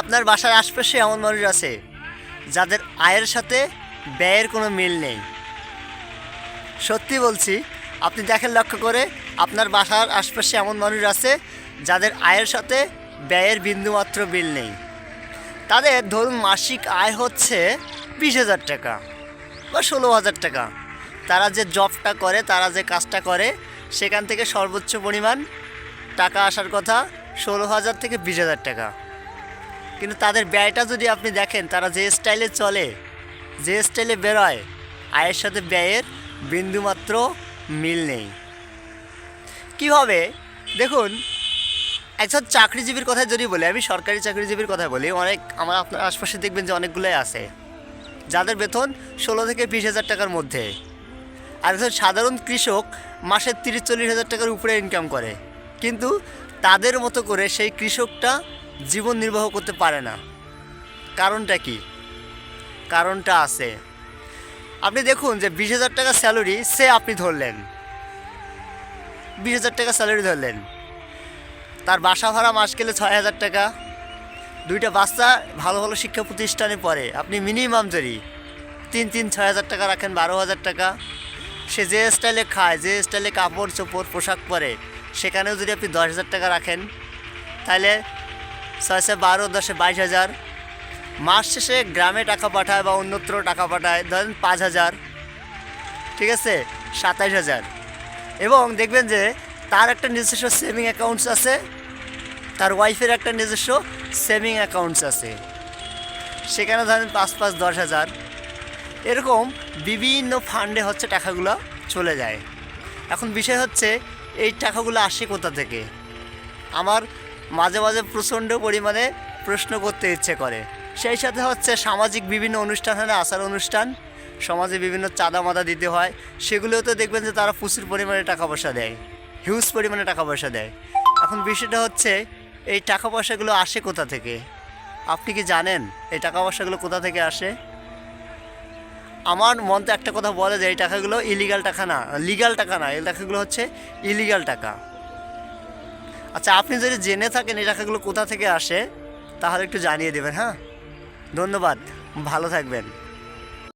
আপনার বাসার আশপাশে এমন মানুষ আছে, যাদের আয়ের সাথে ব্যয়ের কোনো মিল নেই। সত্যি বলছি, আপনি দেখেন লক্ষ্য করে, আপনার বাসার আশপাশে এমন মানুষ আছে, যাদের আয়ের সাথে ব্যয়ের বিন্দুমাত্র বিল নেই। তাদের ধরুন মাসিক আয় হচ্ছে বিশ হাজার টাকা বা ষোলো হাজার টাকা। তারা যে জবটা করে, তারা যে কাজটা করে, সেখান থেকে সর্বোচ্চ পরিমাণ টাকা আসার কথা ষোলো হাজার থেকে বিশ হাজার টাকা। কিন্তু তাদের ব্যয়টা যদি আপনি দেখেন, তারা যে স্টাইলে চলে, যে স্টাইলে বেরোয়, আয়ের সাথে ব্যয়ের বিন্দুমাত্র মিল নেই। কীভাবে দেখুন, একজন চাকরিজীবীর কথা যদি বলি, আমি সরকারি চাকরিজীবীর কথা বলি, অনেক আমার আপনার আশপাশে দেখবেন যে অনেকগুলোই আছে। যাদের বেতন ষোলো থেকে বিশ হাজার টাকার মধ্যে। আর একজন সাধারণ কৃষক মাসে তিরিশ চল্লিশ হাজার টাকার উপরে ইনকাম করে। কিন্তু তাদের মতো করে সেই কৃষকটা জীবন নির্বাহ করতে পারে না। কারণটা কি? কারণটা আছে। আপনি দেখুন যে বিশ হাজার টাকা স্যালারি সে আপনি ধরলেন। বিশ হাজার টাকা স্যালারি ধরলেন। তার বাসা ভাড়া মাস গেলে ছয় হাজার টাকা। দুইটা বাচ্চা ভালো ভালো শিক্ষা প্রতিষ্ঠানে পড়ে। আপনি মিনিমাম যদি তিন তিন ছয় হাজার টাকা রাখেন, বারো হাজার টাকা। সে যে স্টাইলে খায়, যে স্টাইলে কাপড় চোপড়, পোশাক পরে, সেখানেও যদি আপনি দশ হাজার টাকা রাখেন, তাহলে ছয় ছয় বারো দশে বাইশ হাজার। মাস শেষে গ্রামে টাকা পাঠায় বা অন্যত্র টাকা পাঠায়, ধরেন পাঁচ হাজার। ঠিক আছে? সাতাইশ হাজার। এবং দেখবেন যে তার একটা নিজস্ব সেভিং অ্যাকাউন্টস আছে, তার ওয়াইফের একটা নিজস্ব সেভিং অ্যাকাউন্টস আছে। সেখানে ধরেন পাঁচ পাঁচ দশ হাজার। এরকম বিভিন্ন ফান্ডে হচ্ছে টাকাগুলো চলে যায়। এখন বিষয় হচ্ছে, এই টাকাগুলো আসে কোথা থেকে? আমার মাঝে মাঝে প্রচণ্ড পরিমাণে প্রশ্ন করতে ইচ্ছে করে। সেই সাথে হচ্ছে সামাজিক বিভিন্ন অনুষ্ঠান না, আচার অনুষ্ঠান। সমাজে বিভিন্ন চাঁদা মাদা দিতে হয়। সেগুলোতে দেখবেন যে তারা প্রচুর পরিমাণে টাকা পয়সা দেয়। হিউজ পরিমাণে টাকা পয়সা দেয়। এখন বিষয়টা হচ্ছে, এই টাকা পয়সাগুলো আসে কোথা থেকে? আপনি কি জানেন এই টাকা পয়সাগুলো কোথা থেকে আসে? আমার মন তো একটা কথা বলে যে এই টাকাগুলো ইলিগাল টাকা না লিগাল টাকা না, এই টাকাগুলো হচ্ছে ইলিগাল টাকা। আচ্ছা আপনি যদি জেনে থাকেন এই টাকাগুলো কোথা থেকে আসে, তাহলে একটু জানিয়ে দেবেন হ্যাঁ? ধন্যবাদ, ভালো থাকবেন।